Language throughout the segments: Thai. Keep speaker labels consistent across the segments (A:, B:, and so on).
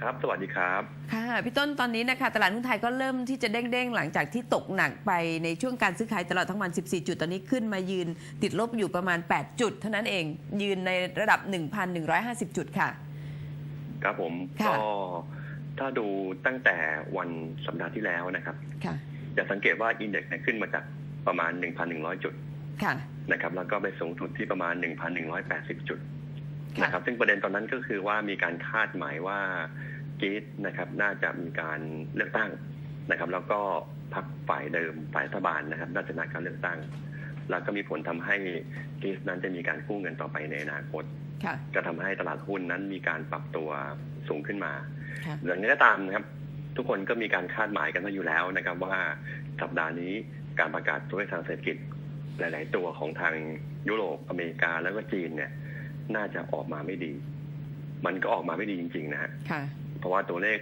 A: ครับ สวัสดีครับ
B: ค่ะ พี่ต้นตอนนี้นะคะ ตลาดหุ้นไทยก็เริ่มที่จะเด้งๆ หลังจากที่ตกหนักไปในช่วงการซื้อขายตลอดทั้งวัน 14 จุด ตอนนี้ขึ้นมายืนติดลบอยู่ประมาณ 8 จุด เท่านั้นเอง ยืนในระดับ 1,150 จุดค่ะ
A: ครับผม
B: ค่ะ
A: ก็ถ้าดูตั้งแต่วันสัปดาห์ที่แล้วนะครับ
B: ค่ะ
A: จะสังเกตว่าอินเด็กซ์เนี่ยขึ้นมาจากประมาณ 1,100 จุด
B: ค่ะ
A: นะครับ แล้วก็ไปสูงสุดที่ประมาณ 1,180 จุด
B: ค่ะ
A: นะครับ ซึ่งประเด็นตอนนั้นก็คือว่ามีการคาดหมายว่ากีตนะครับ น่าจะมีการเลือกตั้งนะครับ แล้วก็พรรคฝ่ายเดิมฝ่ายรัฐบาลนะครับน่าจะชนะการเลือกตั้ง แล้วก็มีผลทำให้กีตนั้นจะมีการกู้เงินต่อไปในอนาคต
B: ค่ะ
A: ก็ทำให้ตลาดหุ้นนั้นมีการปรับตัวสูงขึ้นมา
B: ค่ะ
A: อย่างนี้ก็ตามนะครับ ทุกคนก็มีการคาดหมายกันมาอยู่แล้วนะครับ ว่าสัปดาห์นี้การประกาศตัวเลขทางเศรษฐกิจหลาย ๆ ตัวของทางยุโรปอเมริกาแล้วก็จีนเนี่ย น่าจะออกมาไม่ดี มันก็ออกมาไม่ดีจริง ๆ นะฮะ
B: ค่ะ
A: เพราะว่าตัวเลข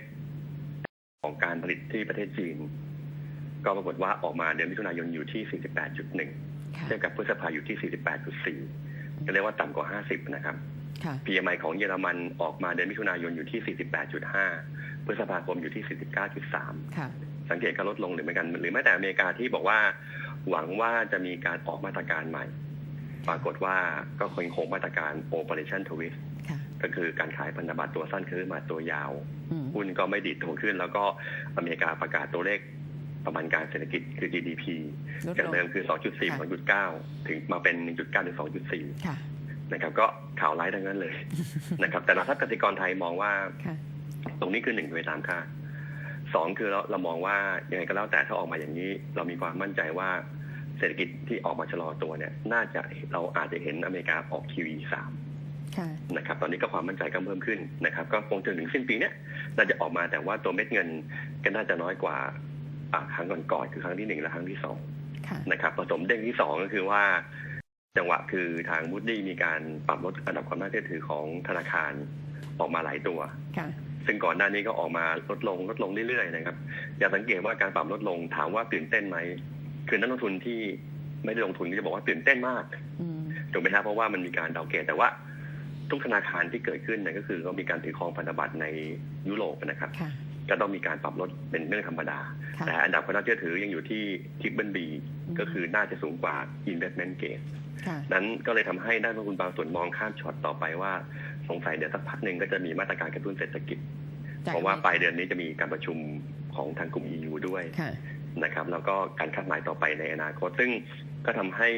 A: ของการผลิตที่ประเทศจีน ก็ปรากฏว่าออกมาเดือนมิถุนายนอยู่ที่ 48.1
B: ค่ะ
A: เทียบกับพฤษภาอยู่ที่ 48.4ก็เรียกว่าต่ำกว่า 50 นะครับ
B: ค่ะ
A: PMI ของเยอรมันออกมาเดือนมิถุนายนอยู่ที่ 48.5 พฤษภาคมอยู่ที่ 49.3
B: ค่ะ
A: สังเกตการลดลงหรือไม่กัน หรือแม้แต่อเมริกาที่บอกว่าหวังว่าจะมีการออกมาตรการใหม่ ปรากฏว่าก็คงคงมาตรการ Operation Twist
B: ค่ะ
A: ก็คือการขายพันธบัตรตัวสั้นคือมาตัวยาว
B: อืม
A: หุ้นก็ไม่ดีดตัวขึ้น แล้วก็อเมริกาประกาศตัวเลขประมาณการเศรษฐกิจคือ GDP
B: ลด
A: จาก
B: ลง
A: เดิมคือ 2.4 2.9 ถึงมาเป็น 1.9 ถึง 2.4
B: ค่ะ
A: นะครับ ก็ข่าวร้ายทั้งนั้นเลยนะครับ แต่เราถ้ากสิกรไทยมองว่า
B: ค่ะ
A: ตรงนี้คือหนึ่งไปตามคาดสองคือเราเรามองว่ายังไงก็แล้วแต่ถ้าออกมาอย่างนี้ เรามีความมั่นใจว่า เศรษฐกิจที่ออกมาชะลอตัวเนี่ย น่าจะเราอาจจะเห็นอเมริกาออก QE สาม
B: ค่ะ
A: นะครับตอนนี้ก็ความมั่นใจก็เพิ่มขึ้นนะครับ ก็คงจนถึงสิ้นปีเนี้ยน่าจะออกมาแต่ว่าตัวเม็ดเงินก็น่าจะน้อยกว่าอ่าครั้งก่อนๆคือครั้งที่หนึ่งและครั้งที่สอง
B: ค่ะ
A: นะครับผสมเด้งที่สองก็คือว่า จังหวะคือทางบูดดี้มีการปรับลดระดับความน่าเชื่อถือของธนาคารออกมาหลายตัว
B: ค่ะ
A: ซึ่งก่อนหน้านี้ก็ออกมาลดลงลดลงเรื่อยๆนะครับ อย่าสังเกตว่าการปรับลดลงถามว่าตื่นเต้นไหม คือนักลงทุนที่ไม่ได้ลงทุนก็จะบอกว่าตื่นเต้นมาก
B: อืม
A: ถูกไหมครับเพราะว่ามันมีการดาวเกรดแต่ว่าทุกธนาคารที่เกิดขึ้นเนี่ยก็คือก็มีการถือครองพันธบัตรในยุโรปนะครับ
B: ค่ะ
A: ก็ต้องมีการปรับลดเป็นเรื่องธรรมดา
B: ค่ะ
A: แต่อันดับความน่าเชื่อถือยังอยู่ที่ทิปเบิลบี
B: อืม
A: ก็คือน่าจะสูงกว่า investment grade
B: ค่ะ
A: นั้นก็เลยทำให้นักลงทุนบางส่วนมองข้ามช็อตต่อไปว่า สงสัยเดี๋ยวสักพักหนึ่งก็จะมีมาตรการกระตุ้นเศรษฐกิจ
B: จาก
A: เพราะว่าปลายเดือนนี้จะมีการประชุมของทางกลุ่ม EU ด้วย
B: ค่ะ
A: นะครับ แล้วก็การคาดหมายต่อไปในอนาคต ซึ่งก็ทำให้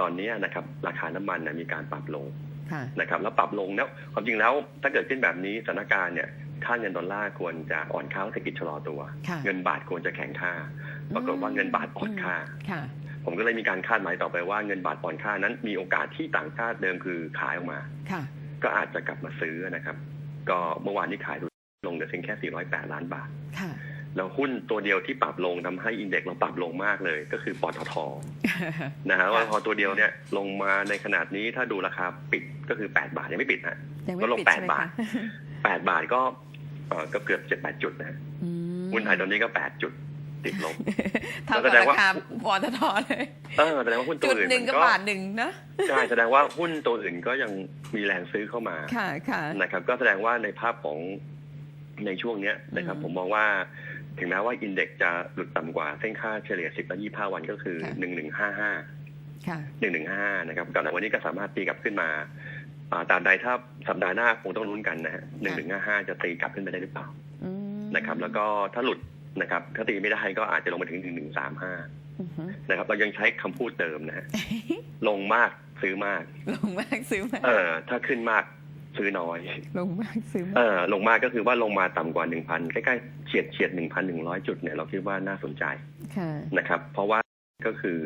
A: ตอนนี้นะครับ ราคาน้ำมันนะมีการปรับลง
B: ค่ะ
A: นะครับ แล้วปรับลงแล้วความจริงแล้วถ้าเกิดขึ้นแบบนี้สถานการณ์เนี่ยค่าเงินดอลลาร์ควรจะอ่อนค่าเศรษฐกิจชะลอตัว
B: ค่ะ
A: เงินบาทควรจะแข็งค่าปรากฏว่าเงินบาทอ่อนค่า
B: ค่ะ
A: ผมก็เลยมีการคาดหมายต่อไปว่าเงินบาทอ่อนค่านั้นมีโอกาสที่ต่างชาติเดิมคือขายออกมา
B: ค่ะ
A: ก็อาจจะกลับมาซื้อนะครับ ก็เมื่อวานนี้ขายลงเหลือเพียงแค่ 408 ล้านบาท
B: ค่ะ
A: แล้วหุ้นตัวเดียวที่ปรับลงทำให้อินเด็กซ์เราปรับลงมากเลย ก็คือปตทนะฮะว่าพอตัวเดียวเนี่ยลงมาในขนาดนี้ถ้าดูราคาปิดก็คือ8บาทยังไม่ปิดนะ
B: ยังไม่
A: ก็ลง
B: ปิด
A: แปด
B: ใช่ไหม
A: บาท
B: คะ
A: 8บาทก็เอ่อก็เกือบ7 8จุดนะฮะ
B: อืม
A: หุ้นไทยตอนนี้ก็8จุดติดลบ
B: เท่า
A: แส
B: กับ
A: ดง
B: รา
A: ว่า
B: คาปตทเลย
A: เออแสดงว่าหุ้นตั
B: จุ
A: ว
B: ด
A: อื่น
B: หนึ่ง
A: มัน
B: ก็
A: ก็
B: บาทหนึ่งนะ
A: ใช่แสดงว่าหุ้นตัวอื่นก็ยังมีแรงซื้อเข้ามา
B: ค่ะค่ะ
A: นะครับ ก็แสดงว่าในภาพของในช่วงเนี้ยนะครับ
B: อืม
A: ผมมองว่า ถึงแม้ว่าอินเด็กซ์จะหลุดต่ำกว่าเส้นค่าเฉลี่ย 10และ25 วันก็คือ
B: ค่ะ
A: 1155
B: ค่ะ
A: 1155 นะครับแต่วันนี้ก็สามารถตีกลับขึ้นมาอ่าตามใดถ้าสัปดาห์หน้าคงต้องลุ้นกันนะฮะ1155 จะตีกลับขึ้นไปได้หรือเปล่า
B: อืม
A: นะครับ แล้วก็ถ้าหลุดนะครับถ้าตีไม่ได้ก็อาจจะลงมาถึง 1135
B: อือฮึ
A: นะครับ เรายังใช้คำพูดเดิมนะฮะลงมากซื้อมาก
B: ลงมากซื้อมาก
A: เออถ้าขึ้นมาก ซื้อน้อย
B: ลงมากซื้อมา
A: เอกอลงมาก็คือว่าลงมาต่ำกว่า1,000ใกล้ๆเฉียดเฉียด1,100จุดเนี่ยเราคิดว่าน่าสนใจ
B: ค่ะ
A: นะครับ เพราะว่าก็คือ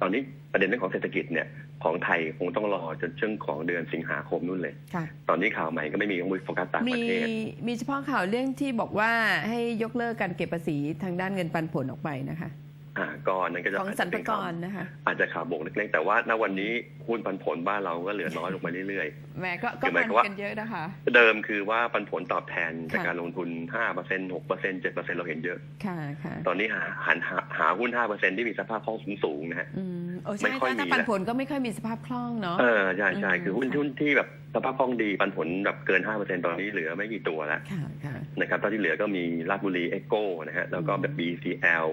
A: ตอนนี้ประเด็นเรื่องของเศรษฐกิจเนี่ยของไทยคงต้องรอจนช่วงของเดือนสิงหาคมนู่นเลย
B: ค่ะ
A: ตอนนี้ข่าวใหม่ก็ไม่มีต้องไปโฟกัสต่างป
B: มี
A: ระเทศ
B: มีเฉพาะข่าวเรื่องที่บอกว่าให้ยกเลิกการเก็บภาษีทางด้านเงินปันผลออกไปนะคะ
A: อ่าก็อันนั้นก็จะ
B: ของสรรพากรนะคะ
A: อาจจะข่าวบวกเล็กๆแต่ว่าณวันนี้หุ้นปันผลบ้านเราก็เหลือน้อยลงมาเรื่อย
B: แหม่ก็ก็
A: คือห
B: มั
A: มาย
B: น
A: ความว่า
B: กันเยอะนะคะ
A: ๆเดิมคือว่าปันผลตอบแทนจาก
B: ค่ะ
A: การลงทุน5% 6% 7%เราเห็นเยอะ
B: ค่ะค่ะ
A: ตอนนี้หาหันหาหาหุ้น5%ที่มีสภาพคล่องสูงๆนะฮะ
B: อืมโอ้
A: ไม่
B: ใช่
A: ค่อย
B: ถ้า
A: มี
B: ถ้าปัน
A: แล้ว
B: ผลก็ไม่ค่อยมีสภาพคล่องเนาะ
A: เออใช่ใช่
B: อืม
A: คือหุ้น
B: ค่ะ
A: หุ้นที่แบบสภาพคล่องดีปันผลแบบเกิน 5%ตอนนี้เหลือไม่กี่ตัวแล้ว
B: ค่ะค่ะ
A: นะครับตอนที่เหลือก็มีราชบุรีเอ็กโก้นะฮะแล้วก็แบบ BCL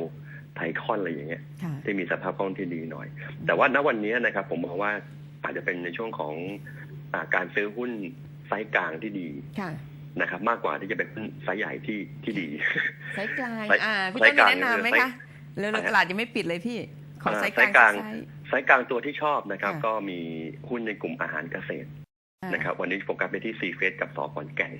A: ไทคอนอะไรอย่างเงี้ย
B: ค่ะ
A: ที่มีสภาพคล่องที่ดีหน่อย แต่ว่าณวันนี้นะครับ ผมมองว่าอาจจะเป็นในช่วงของอาการซื้อหุ้นไซส์กลางที่ดี
B: ค่ะ
A: นะครับ มากกว่าที่จะเป็นหุ้นไซส์ใหญ่ที่ที่ดี
B: ไซส์กลาง
A: ไซส์
B: อ่าพี่
A: ไซ
B: ต้
A: ส์
B: น
A: ก
B: มี
A: ลาง
B: แนะนำไหม
A: คือไซส์
B: คะเร็ว
A: อะไร
B: ๆ
A: ฮะ
B: ตลาดยังไม่ปิดเลยพี่ ขอ
A: อ่า
B: ไซส์กลาง
A: ไซส์กลาง
B: ไซส์
A: ไซส์กลางตัวที่ชอบนะครับ
B: ค่ะ
A: ก็มีหุ้นในกลุ่มอาหารเกษตร
B: อ่า
A: นะครับ วันนี้โฟกัสไปที่ซีเฟสกับสอขอนแก่น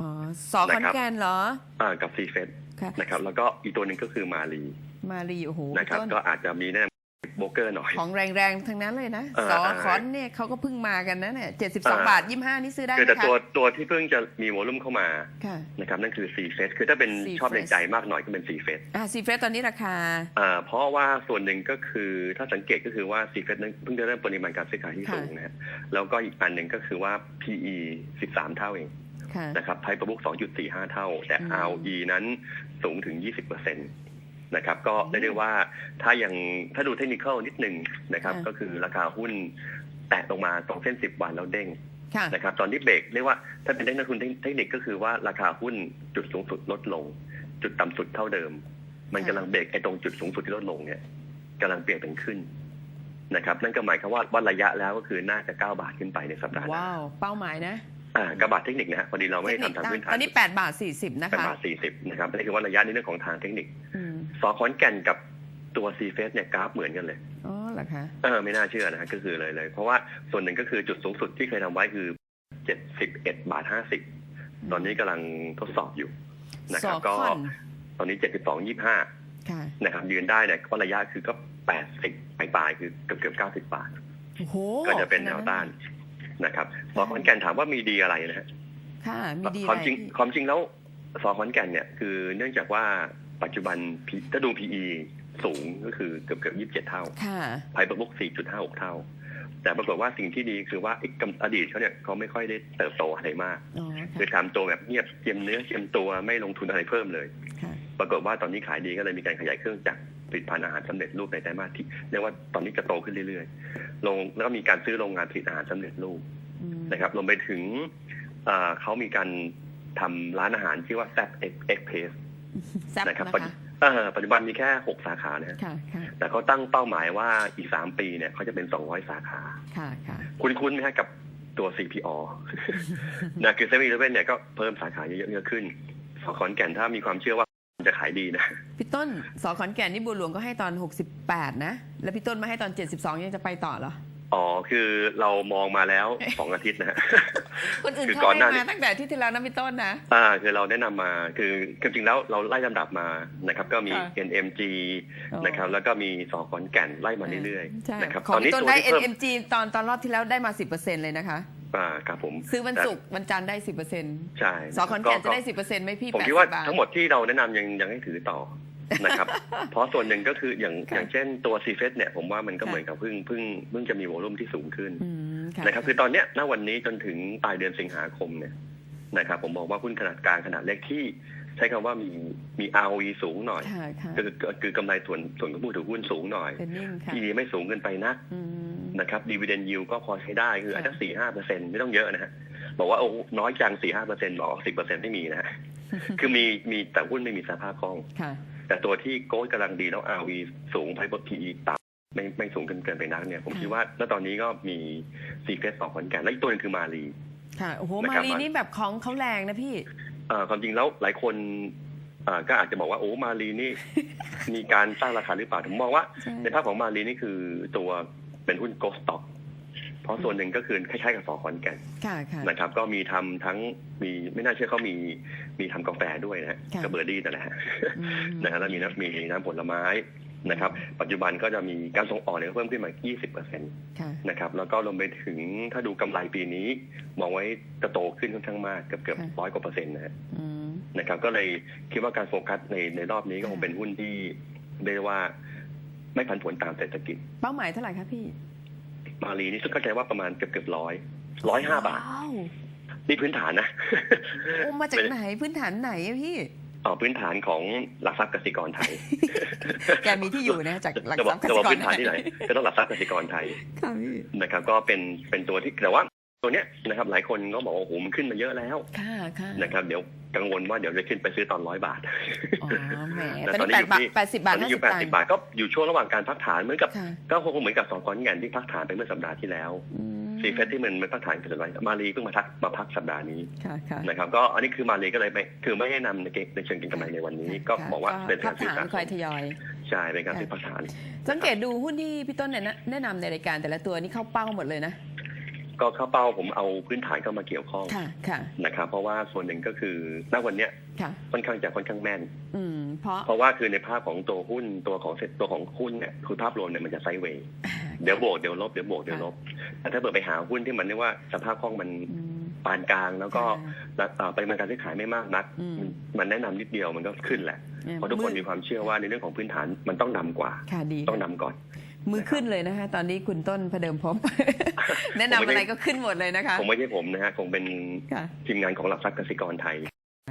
B: อ๋อสอขอน
A: นะครับ
B: แก่นเหรอ
A: อ่ากับซีเฟส
B: ค่ะ
A: นะครับ แล้วก็อีกตัวหนึ่งก็คือมาลี
B: มารีโอ้โห
A: นะครับ
B: พี่ต้น
A: ก็อาจจะมีแนะนำโบรกเกอร์หน่อย
B: ของแรงๆ ทั้งนั้นเลยนะ
A: เออ
B: สอ
A: เออ
B: ขอนเนี่ยเขาก็เพิ่งมากันนะเนี่ยเจ็ดสิบ
A: เอ
B: สอง
A: อ
B: บาทยี่ห้านี่ซื้อได้ไห
A: คือ
B: ม
A: แต่
B: คะ
A: ตัวตัวที่เพิ่งจะมีโวลุ่มเข้ามา
B: ค่ะ
A: นะครับนั่นคือซีเฟสคือถ้าเป็น
B: Seafest
A: ชอบในใจมากหน่อยก็เป็นซีเฟส
B: อ่าซีเฟสตอนนี้ราคา
A: อ่าเพราะว่าส่วนหนึ่งก็คือถ้าสังเกตก็คือว่าซีเฟสนั้นเพิ่งจะเริ่มปริมาณการซื้อขายที่
B: ค่ะ
A: สูงนะฮะแล้วก็อีกอันหนึ่งก็คือว่า PE 13เท่าเอง
B: ค่ะ
A: นะครับไพประบุก2.45 เท่า แต่
B: อืม
A: ROE นั้นสูงถึง 20% นะครับก็เรียกได้ว่าถ้ายังถ้าดูเทคนิคนิดหนึ่งนะครับ ก็คือราคาหุ้นแตะลงมาตรงเส้น10วันแล้วเด้ง
B: ค่ะ
A: นะครับตอนที่เบรกเรียกว่าถ้าเป็นนักลงทุนเทคนิคก็คือว่าราคาหุ้นจุดสูงสุดลดลง จุดต่ำสุดเท่าเดิม มัน
B: ค่ะ
A: กำลังเบรกไอ้ตรงจุดสูงสุดที่ลดลงเนี่ยกำลังเปลี่ยนเป็นขึ้นนะครับ นั่นก็หมายความว่าวัดระยะแล้วก็คือน่าจะ9บาทขึ้นไปในสัปดาห์หน้า
B: ว้าวเป้าหมายนะ
A: อ่ากระบาดเทคนิคนะฮะพอดีเราไม่ได้ทำทางพื้น
B: ต
A: ฐา
B: อนนนี้แปดบาทสี่สิบนะ
A: เป็น
B: คะ
A: บาทสี่สิบนะครับนี่คือว่าระยะในเรื่องของทางเทคนิค
B: อืม
A: สอขอนแก่นกับตัวซีเฟสเนี่ยกราฟเหมือนกันเลย
B: อ๋อเหรอคะ
A: เออไม่น่าเชื่อนะฮะก็คือเลยเลย เพราะว่าส่วนหนึ่งก็คือจุดสูงสุดที่เคยทำไว้คือเจ็ดสิบเอ็ดบาทห้าสิบตอนนี้กำลังทดสอบอยู่นะ
B: ส
A: ครับ
B: อ
A: ก็
B: คอน
A: ตอนนี้เจ็ดสิบสองยี่ห้า
B: ค่ะ
A: นะครับยืนได้เนี่ยก็ระยะคือก็แปดสิบปลายๆคือเกือบเกือบเก้าสิบบาท
B: โอ้โห
A: ก็จะเป็นแนวต้านนะครับสอขอนแก่นถามว่ามีดีอะไรนะฮะ
B: ค่ะมีดี
A: ความจริง
B: อะไร
A: ความจริงแล้วสอขอนแก่นเนี่ยคือเนื่องจากว่า ปัจจุบัน P- ถ้าดู PE สูงก็คือเกือบเกือบยี่สิบเจ็ดเท่า
B: ค่ะ
A: ไพบุ๊ก4.56เท่า แต่ปรากฏว่าสิ่งที่ดีคือว่าไอ้กำอดีตเขาเนี่ยเขาไม่ค่อยได้เติบโตอะไรมาก
B: อ๋อ
A: คือ
B: ค่ะ
A: ทำตัวแบบเงียบเจียมเนื้อเจียมตัวไม่ลงทุนอะไรเพิ่มเลย
B: ค่ะ
A: ปรากฏว่าตอนนี้ขายดีก็เลยมีการขยายเครื่องจักรผลิตภัณฑ์อาหารสำเร็จรูปในไตรมาสที่เรียกว่าตอนนี้จะโตขึ้นเรื่อยๆลงแล้วก็มีการซื้อโรงงานผลิตอาหารสำเร็จรูป
B: อืม
A: นะครับรวมไปถึงเอ่อเขามีการทำร้านอาหารชื่อว่าแซ่บเอ็กเอ็กเพส
B: แซ่บ
A: นะครับ
B: นะ
A: ปัจ
B: คะ
A: เอ่อปัจจุบันมีแค่หกสาขานะฮะ
B: ค่ะค่ะ
A: แต่เขาตั้งเป้าหมายว่าอีกสามปีเนี่ยเขาจะเป็นสองร้อยสาขา
B: ค่ะค่ะ
A: คุ้นๆไหมฮะกับตัว CPO นะคือเซเว่นอีเลฟเว่นเนี่ยก็เพิ่มสาขาเยอะๆขึ้นสอขอนแก่นถ้ามีความเชื่อว่าจะขายดีนะ
B: พี่ต้นสอขอนแก่นนี่บัวหลวงก็ให้ตอน 68 นะ แล้วพี่ต้นมาให้ตอน 72 ยังจะไปต่อเหรอ
A: อ๋อคือเรามองมาแล้วสองอาทิตย์นะฮะ
B: คนอื่น
A: คือ
B: เขา
A: ก่อนห
B: ให้
A: น้านี้
B: มาตั้งแต่ที่ที่แล้วนะพี่ต้นนะ
A: อ่า คือเราแนะนำมาคือจริงๆแล้วเราไล่ลำดับมานะครับ ก็มี
B: ค่ะ
A: NMG
B: อ๋อ
A: นะครับ แล้วก็มีสอขอนแก่นไล่มาเรื่อย
B: ใช่
A: ๆนะครับ
B: ของ
A: ตอนนี้
B: พี่ต้น
A: ตัว
B: ได้
A: ที่เพิ่ม
B: NMG ตอนตอนรอบที่แล้วได้มา10%เลยนะคะ
A: อ่าครับผม
B: ซื้อวันศุกร์วันจันทร์ได้10%
A: ใช่
B: สอขอนแก่นจะได้10%ไหมพี่
A: ผม
B: 80
A: คิดว่า
B: บาท
A: ทั้งหมดที่เราแนะนำยังยังให้ถือต่อ นะครับ เพราะส่วนหนึ่งก็คืออย่าง
B: ค่ะ
A: อย่างเช่นตัวซีเฟสเนี่ยผมว่ามันก็
B: ค่ะ
A: เหมือนกับเพิ่งเพิ่งเพิ่งจะมีโวลุ่มที่สูงขึ้น
B: อืมค่ะ
A: นะครับคือตอนเนี้ยณวันนี้จนถึงปลายเดือนสิงหาคมเนี่ยนะครับผมมองว่าหุ้นขนาดกลางขนาดเล็กที่ใช้คำว่ามีมี ROE สูงหน่อย
B: ค่ะค่ะ
A: คือคือคือกำไรส่วนส่วนของผู้ถือหุ้นสูงหน่อย
B: เป็นนิ่งค่ะ
A: PE ไม่สูงเกินไปนัก
B: อืม
A: นะครับดีเวเดนยิวก็พอใช้ได้คือ
B: ค่ะ
A: อาจจะสี่ห้าเปอร์เซ็นไม่ต้องเยอะนะฮะบอกว่าโอ้น้อยจังสี่ห้าเปอร์เซ็นบอกสิบเปอร์เซ็นไม่มีนะฮะคือมีมีแต่หุ้นไม่มีสภาพคล่อง
B: ค่ะ
A: แต่ตัวที่โกลด์กำลังดีแล้ว ROE สูงไพบ PE ต่ำไม่ไม่สูงเกินเกินไปนักเนี่ยผม
B: ค่ะ
A: คิดว่าณตอนนี้ก็มีซีเฟสสองขอนแก่นและอีกตัวหนึงคือมาลี
B: ค่ะโอ้โห
A: นะ
B: มา
A: ครับ
B: รีนี่แบบของเขาแรงนะพี่
A: เอ่อความจริงแล้วหลายคนเอ่อก็อาจจะบอกว่าโอ้มาลีนี่มีการสร้างราคาหรือเปล่าผมมองว่า
B: ใช่
A: ในภาพของมาลีนี่คือตัวเป็นหุ้นโกลด์สต็อก เพราะส่วนหนึ่งก็คือคล้ายๆกับสอขอนแก่น
B: ค่ะค่ะ
A: นะครับ ก็มีทำทั้งมีไม่น่าเชื่อเขามีมีทำกาแฟด้วยนะฮะ
B: ค่ะ
A: กับเบอร์ดี้นั่นแหละฮะ
B: อืม
A: นะฮะแล้วมีน้ำมีน้ำผลไม้นะครับ ปัจจุบันก็จะมีการส่งออกเนี่ยเพิ่มขึ้นมา 20เปอร์เซ็นต์
B: ค่ะ
A: นะครับ แล้วก็รวมไปถึงถ้าดูกำไรปีนี้ มองไว้จะโตขึ้นค่อนข้างมากเกือบเกือบร้อยกว่าเปอร์เซ็นต์นะฮะ
B: อืม
A: นะครับ ก็เลยคิดว่าการโฟกัสในในรอบนี้ก็คงเป็นหุ้นที่เรียกได้ว่าไม่ผันผวนตามเศรษฐกิจ
B: เป้าหมายเท่าไหร่คะพี่
A: มาลีนี่ซึ่งเข้าใจว่าประมาณเกือบเกือบร้อยร้อยห้าบาท
B: ว้าว
A: นี่พื้นฐานนะ
B: โอ้มาจากไหนพื้นฐานไหนอะพี่
A: อ๋อพื้นฐานของหลักทรัพย์กสิกรไทย
B: แกมีที่อยู่นะจากหลัก
A: จะ
B: ท
A: บ
B: รั
A: อก
B: พย์ก
A: จะ
B: สิ
A: บอก
B: กร
A: พื้นฐานที่ไหนก็ต้องหลักทรัพย์กสิกรไทย
B: ค่ะพี่
A: นะครับ ก็เป็นเป็นตัวที่แต่ว่า ตัวเนี้ยนะครับหลายคนก็บอกว่าโอ้โหมันขึ้นมาเยอะแล้ว
B: ค่ะค่ะ
A: นะครับเดี๋ยวกังวลว่าเดี๋ยวจะขึ้นไปซื้อตอนร้อยบาท
B: อ๋อแหม
A: แต่
B: ตอนนี้
A: ตอนนี้
B: แปด
A: อยู่
B: บาท
A: ที่
B: แปดสิบบาท
A: ตอนนี้อยู่
B: ห้า
A: แป
B: สิ
A: ด
B: บ
A: สิบบาทก็อยู่ช่วงระหว่างการพักฐานเหมือนกับ
B: ค่ะ
A: ก็คงเหมือนกับสองก้อนแก่นที่พักฐานไปเมื่อสัปดาห์ที่แล้ว
B: อืม
A: ซีเฟสที่มันไม่พักฐานคืออะไรมารีเพิ่งมาทักมาพักสัปดาห์นี้
B: ค่ะค่ะ
A: นะครับก็อันนี้คือมารีก็เลยไม่คือไม่ให้นำในเกในเชิงเก็งกำไรในวันนี้ ก็
B: ค่ะ
A: บอกว่าเป็น
B: พั
A: กากรซื้อ
B: ฐาน
A: สะส
B: คอย
A: ม
B: ทยอย
A: ใช่เป็นการซื้อพักฐาน
B: สังเกตดูหุ้นที่พี่ต้นเนี่ยนะแนะนำในรายการแต่ละตัวนี่เข้าเป้าหมดเลยนะ
A: ก็เข้าเป้าผมเอาพื้นฐานเข้ามาเกี่ยวข้อง
B: ค่ะค่ะ
A: นะครับเพราะว่าส่วนหนึ่งก็คือณวันเนี้ย
B: ค่ะ
A: ค่อนข้างจะค่อนข้างแม่น
B: อืมเพราะ
A: เพราะว่าคือในภาพของตัวหุ้นตัวของเซ็ตตัวของหุ้นเนี่ยคือภาพรวมเนี่ยมันจะไซด์เวย์
B: อ่า
A: เดี๋ยวบวกเดี๋ยวลบเดี๋ยวบวกเดี๋ยวลบแต่ถ้าเปิดไปหาหุ้นที่มันเรียกว่าสภาพคล่องมัน
B: อืม
A: ปานกลางแล้วก็
B: ค่ะ
A: แล้วเอ่อปริมาณการซื้อขายไม่มากนัก
B: อืม
A: มันมันแนะนำนิดเดียวมันก็ขึ้นแหละเพราะทุกคนมีความเชื่อว่าในเรื่องของพื้นฐานมันต้องนำกว่า
B: ค่ะดี
A: ต้องนำก่อน
B: มือขึ้นเลยนะคะ ตอนนี้คุณต้นพระเดิมพบ แนะนำอะไรก็ขึ้นหมดเลยนะคะ
A: คงไม่ใช่ผมนะฮะคงเป็น
B: ค่ะ
A: ทีมงานของหลักทรัพย์กสิกรไทย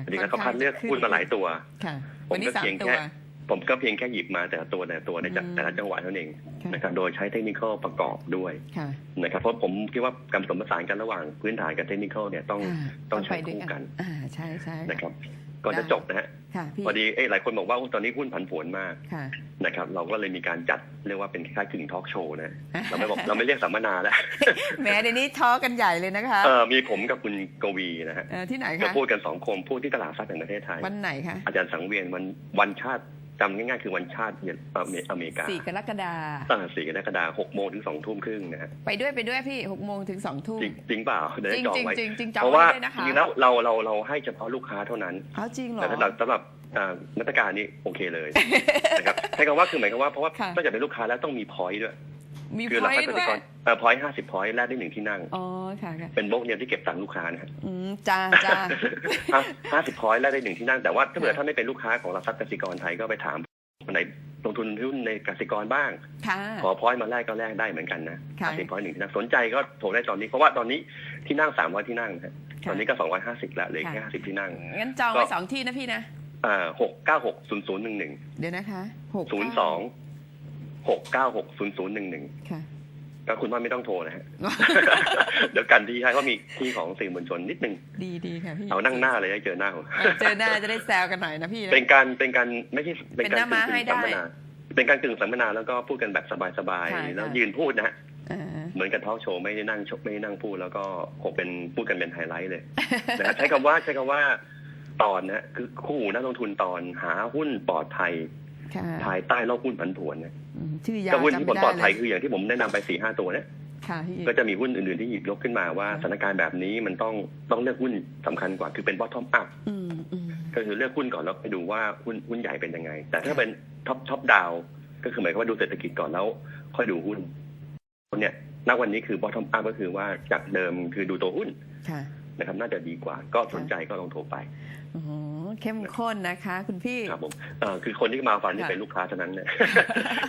A: ทีนี้เขาคัดเลือกหุ้นมาหลายตัว
B: ค่ะ
A: ผม
B: วันนี้
A: ก็
B: สา
A: เพี
B: ม
A: ยง
B: ตั
A: แค่
B: ว
A: ผมก็เพียงแค่หยิบมาแต่ละตัวแต่ละตัวในจาก
B: อืม
A: แต่ละจังหวะเท่านั้นเอง
B: ค่ะ
A: นะครับโดยใช้เทคนิคประกอบด้วย
B: ค่ะ
A: นะครับเพราะผมคิดว่าการผสมผสานกันระหว่างพื้นฐานกับเทคนิคเนี่ยต้อง
B: ค่ะ
A: ต้องใช้
B: ไปด้วย
A: คู่กัน
B: อ่าใช่ใช่
A: นะครับ ก่อนจะจบนะฮะ
B: ค่ะพี่
A: พอดีเอ้ยหลายคนบอกว่าตอนนี้หุ้นผันผวนมาก
B: ค่ะ
A: นะครับ เราก็เลยมีการจัดเรียกว่าเป็นคล้ายๆกึ่งทอล์กโชว์นะเราไม่บอกเราไม่เรียกสัมมนาแล้ว
B: แหมเดี๋ยวนี้ท้อกันใหญ่เลยนะคะ
A: เออมีผมกับคุณกวีนะฮะ
B: เอ่อที่ไหน
A: ก็
B: คะ
A: พูดกันสองคนพูดที่ตลาดทรัพย์แห่งประเทศไทย
B: วันไหนคะ
A: อาจารย์สังเวียนวันวันชาติ จำง่ายๆคือวันชาติอเมอเมริกา
B: สี่กรกฎา
A: เออสี่กรกฎาคมหกโมงถึงสองทุ่มครึ่งนะฮะ
B: ไปด้วยไปด้วยพี่หกโมงถึงสองทุ่ม
A: จริงจริงเปล่าเดี๋ยว
B: จริ
A: จะ
B: ง
A: จอง
B: จริง
A: ไว้
B: จริงจริงจอง
A: เพราะว่า
B: ไว้ด้วยนะ
A: จ
B: คะ
A: ริงๆแล้วเราเราเราให้เฉพาะลูกค้าเท่านั้น
B: เขาจริงเหรอ
A: แต่สำหรับสำหรับอ่านักการนี้โอเคเลยนะครับใช้คำว่าคือหมายความว่าเพราะว่า
B: ค่ะ
A: นอกจากเป็นลูกค้าแล้วต้องมีพอยต์ด้วย
B: มี
A: คื
B: พ
A: หลั
B: อย
A: ก
B: ต์
A: ก
B: ด้
A: สิ
B: วย
A: กรเอ่อพอยต์ห้าสิบพอยต์แลกได้หนึ่งที่นั่ง
B: อ๋อค่ะค่ะ
A: เป็นโบกเนี่ยที่เก็บตังค์ลูกค้านะฮะ
B: อืมจ้าจ้า
A: ห้าสิบพอยต์แลกได้หนึ่งที่นั่ง แต่ว่าถ้าเกิดท่านไม่เป็นลูกค้าของหลักทรัพย์กสิกรไทยก็ไปถามคนไหนลงทุนหุ้นในกสิกรบ้าง
B: ค่ะ
A: ขอพอยต์มาแลกก็แลกได้เหมือนกันนะ
B: ค่ะ
A: ห้าสิบพอยต์หนึ่งที่นั่งสนใจก็โทรได้ตอนนี้เพราะว่าตอนนี้ที่นั่งสามร้อยที่นั่งนะฮะตอนนี้ก็สองร้อยห้าสิบแล้วเหลือแค่ห้าสิบที่นั่ง
B: งั้นจองไว้สองที่นะพี่นะ
A: อ่าหกเก้าหกศูนย์ศูนย์หนึ่งหนึ่ง
B: เดี๋ยวนะคะหก
A: ศูนย์สอง หกเก้าหกศูนย์ศูนย์หนึ่งหนึ่ง
B: ค่ะ
A: ก็คุณว่าไม่ต้องโทรนะฮะ เดี๋ยวกันที่ให้ก็มีที่ของสื่อมวลชนนิดนึง
B: ดีดีค่ะพี่
A: เอานั่งหน้าเลยให้เจอหน้าผม
B: เออเจอหน้าจะได้แซวกันหน่อยนะพี่นะ
A: เป็นการเป็นการไม่ใช่เป็นการ
B: เป็นหน้าม้าให้ได้
A: สัมมนา เป็นการกึ่งสัมมนาแล้วก็พูดกันแบบสบาย
B: ค่ะ
A: ๆแล้ว
B: ค่ะ
A: ยืนพูดนะฮะ
B: อ่า
A: เหมือนกับทอล์กโชว์ไม่ได้นั่งชกไม่ได้นั่งพูดแล้วก็คงเป็นพูดกันเป็นไฮไลท์เลยนะฮะใช้คำว่าใช้คำว่าตอนนะคือคู่หูนักลงทุนตอนหาหุ้นปลอดภัย
B: ค่ะ
A: ภายใต้โลกหุ้นผันผวนเนี่ย
B: อืม ชื่อยาว
A: ก็หุ้นที่ผล
B: จำไม่
A: ปลอด
B: ได้
A: ภัย
B: เลย
A: คืออย่างที่ผมแนะนำไปสี่ห้าตัวเนี่ย
B: ค่ะพี่
A: ก็จะมีหุ้นอื่นๆที่หยิบยกขึ้นมาว่า
B: ค่ะ
A: สถานการณ์แบบนี้มันต้องต้องเลือกหุ้นสำคัญกว่าคือเป็น bottom up
B: อืมอืม
A: ก็คือเลือกหุ้นก่อนแล้วไปดูว่าหุ้นหุ้นใหญ่เป็นยังไง แต่ถ้าเป็นท็อปท็อปดาวก็คือหมายความว่าดูเศรษฐกิจก่อนแล้ว ค่อยดูหุ้นเนี่ยณวันนี้คือ bottom up ก็คือว่าจากเดิมคือดูตัวหุ้น
B: ค่ะ
A: นะครับน่าจะดีกว่า ก็สนใจก็ลองโทรไป
B: อ๋อ เข้มข้นนะคะ คุณพี่
A: ครับผมเอ่อคือคนที่มาฟังนี่
B: ค่ะ
A: เป็นลูกค้าเท่านั้นเนี่ย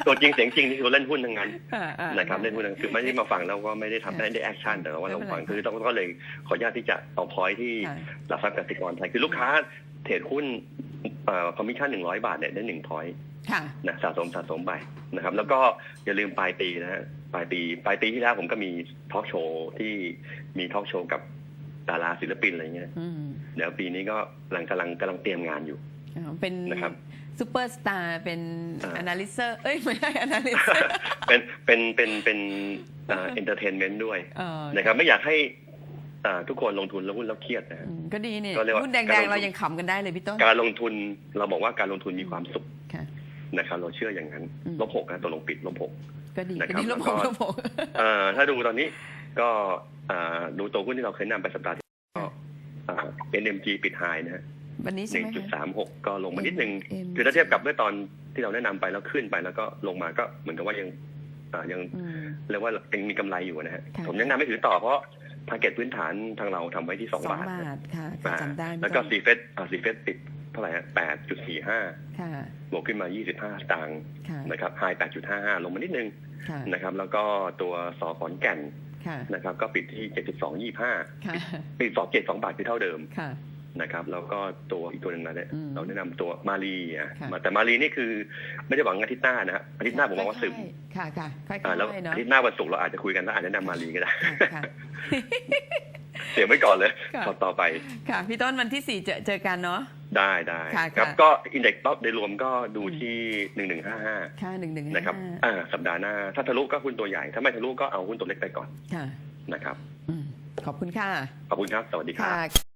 A: ตัวจริงเสียงจริงนี่คือเล่นหุ้นทั้งนั้น
B: อ่าอ่า
A: นะครับเล่นหุ้นทั้งคือไม่ได้มาฟังแล้วก็ไม่ได้ทำ
B: ค่ะ
A: ไม่ได้แอคชั่นแต่ว่าเราฟัง
B: ไม่เป็นไร
A: คือต้องก็เลยขออนุญาตที่จะเอาพอยที่
B: ค่ะ
A: หลักทรัพย์กสิกรไทยคือลูกค้าเทรดหุ้นเอ่อคอมมิชชั่นหนึ่งร้อยบาทเนี่ยได้หนึ่งพอยต์
B: ค่ะ
A: นะสะสมสะสมไปนะครับ แล้วก็อย่าลืมปลายปีนะฮะปลายปีปลายปีที่แล้วผมก็มีทอล์กโชว์ที่มีทอล์กโชว์กับ ดาราศิลปินอะไรเงี้ย
B: อืม
A: เดี๋ยวปีนี้ก็กำลังกำลังกำลังเตรียมงานอยู่
B: อ๋อเป็น
A: นะครับ
B: ซูเปอร์สตาร์เป็น
A: อ่า
B: อนาลิเซอร์ เอ้ยไม่ใช่อนาลิเซอร์
A: เป็นเป็นเป็นเป็นเอ็นเตอร์เทนเมนต์ด้วย
B: เออ
A: นะครับ ไม่อยากให้อ่าทุกคนลงทุนแล้วหุ้นแล้วเครียดนะฮะ
B: อืมก็ดีเนี่ย
A: ก็เรียกว่า
B: หุ้นแด
A: การ
B: ง
A: ลงทุน
B: ๆเรายังขำกันได้เลยพี่ต้น
A: การลงทุนเราบอกว่าการลงทุนมีความสุข
B: ค่ะ
A: นะครับ เราเชื่ออย่างนั้น
B: อืม
A: ลบหกนะตัวลงปิดลบหก
B: ก็ดี
A: นะค
B: ก็
A: รับ
B: ดีลบ
A: แล้ว
B: ห
A: ก็
B: กลบหก
A: เอ่อถ้าดูตอนนี้ก็อ่า ดูตัวหุ้นที่เราเคยนำไปสัปดาห์ที่แล้วก็อ่า NMG ปิดไฮนะฮะ
B: วันนี้
A: ห
B: ใช่
A: นึ่ง
B: ไหม
A: จุด
B: คะ
A: สามหกก็ลงมานิดนึง
B: M
A: คือถ้าเทียบกับเมื่อตอนที่เราแนะนำไปแล้วขึ้นไปแล้วก็ลงมาก็เหมือนกับว่ายังอ่ายัง
B: อืม
A: เรียกว่ายังมีกำไรอยู่นะฮะ
B: ค่ะ
A: ผมแนะนำไม่ถือต่อเพราะทาร์เก็ตพื้นฐานทางเราทำไว้ที่สอง
B: สอง
A: บาท
B: บาทค่ะ
A: อ่า
B: จำได้
A: แล้วก็
B: พี่
A: ซี
B: ต้น
A: เฟสอ่าซีเฟสติดเท่าไหร่ฮะแปดจุดสี่ห้า
B: ค่ะ
A: บวกขึ้นมายี่สิบห้าสตางค์
B: ค่ะ
A: นะครับไฮแปดจุดห้าห้าลงมานิดนึง
B: ค่ะ
A: นะครับ แล้วก็ตัวสอขอนแก่น
B: ค่ะ
A: นะครับ ก็ปิดที่เจ็ดจุดสองยี่ห้า
B: ค่ะ
A: ปิดสองเจ็ดสองบาทคือเท่าเดิม
B: ค่ะ
A: นะครับ แล้วก็ตัวอีกตัวหนึ่งนะเนี่ย
B: อืม
A: เราแนะนำตัวมารีอะ
B: ค่ะ
A: มาแต่มารีนี่คือไม่ได้หวังอาทิตย์หน้านะฮะอาทิตย์หน้าผมมองว่าซึม
B: ค่ะค่ะค่อย
A: อ่าแล้ว
B: ๆเนาะ
A: อาทิตย์หน้าวันศุกร์เราอาจจะคุยกันแล้วอาจจะแนะนำมารีก็ได้
B: ค่ะค่ะ
A: เสียงไว้ก่อนเลย
B: ค่ะ
A: ต่อต่อไป
B: ค่ะ พี่ต้นวันที่สี่เจอเจอกันเนาะ
A: ได้ได้
B: ค่ะ
A: ครับ
B: ค่ะ
A: ก็อินเด็กซ์โดยรวมก็ดูที่หนึ่งหนึ่งห้าห้า
B: ค่ะหนึ่งหนึ่ง
A: นะครับอ่าสัปดาห์หน้า ถ้าทะลุก็หุ้นตัวใหญ่ ถ้าไม่ทะลุก็เอาหุ้นตัวเล็กไปก่อน
B: ค่ะ
A: นะครับ
B: อืมขอบคุณค่ะ
A: ขอบคุณครับ สวัสดีครับ
B: ค่ะ